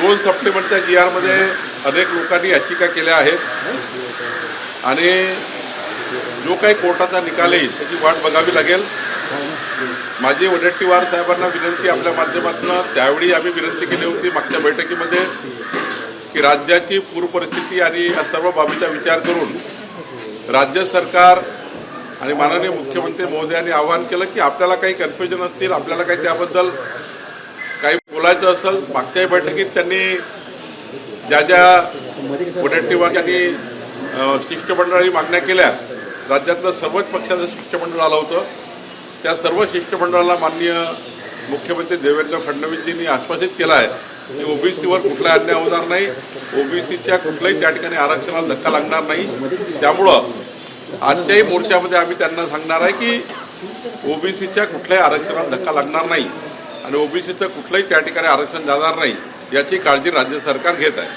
दोन सप्टेंबरच्या जी आरमध्ये अनेक लोकांनी याचिका केल्या आहेत. आणि जो काही कोर्टाचा निकाल येईल त्याची वाट बघावी लागेल. माझी वडेट्टीवार साहेबांना विनंती आपल्या माध्यमातून त्यावेळी आम्ही विनंती केली होती मागच्या बैठकीमध्ये की राज्याची पूरपरिस्थिती आणि या सर्व बाबीचा विचार करून राज्य सरकार आणि माननीय मुख्यमंत्री महोदयांनी आवाहन केलं की आपल्याला काही कन्फ्युजन असतील आपल्याला काही त्याबद्दल काही बोलायचं असेल मागच्याही बैठकीत त्यांनी ज्या ज्या वडेट्टीवार यांनी शिष्टमंडळाची शिष्टमंडळाने मागण्या केल्या राज्यातलं सर्वच पक्षाचं शिष्टमंडळ आलं होतं. त्या सर्व शिष्टमंडळाला माननीय मुख्यमंत्री देवेंद्र फडणवीसजींनी आश्वासित केलं आहे की ओबीसीवर कुठला अन्याय होणार नाही. ओबीसीच्या कुठल्याही त्या ठिकाणी आरक्षणाला धक्का लागणार नाही. त्यामुळं आजच्याही मोर्चामध्ये आम्ही त्यांना सांगणार आहे की ओबीसीच्या कुठल्याही आरक्षणाला धक्का लागणार नाही. आणि ओबीसीचं कुठलंही त्या ठिकाणी आरक्षण जाणार नाही याची काळजी राज्य सरकार घेत आहे.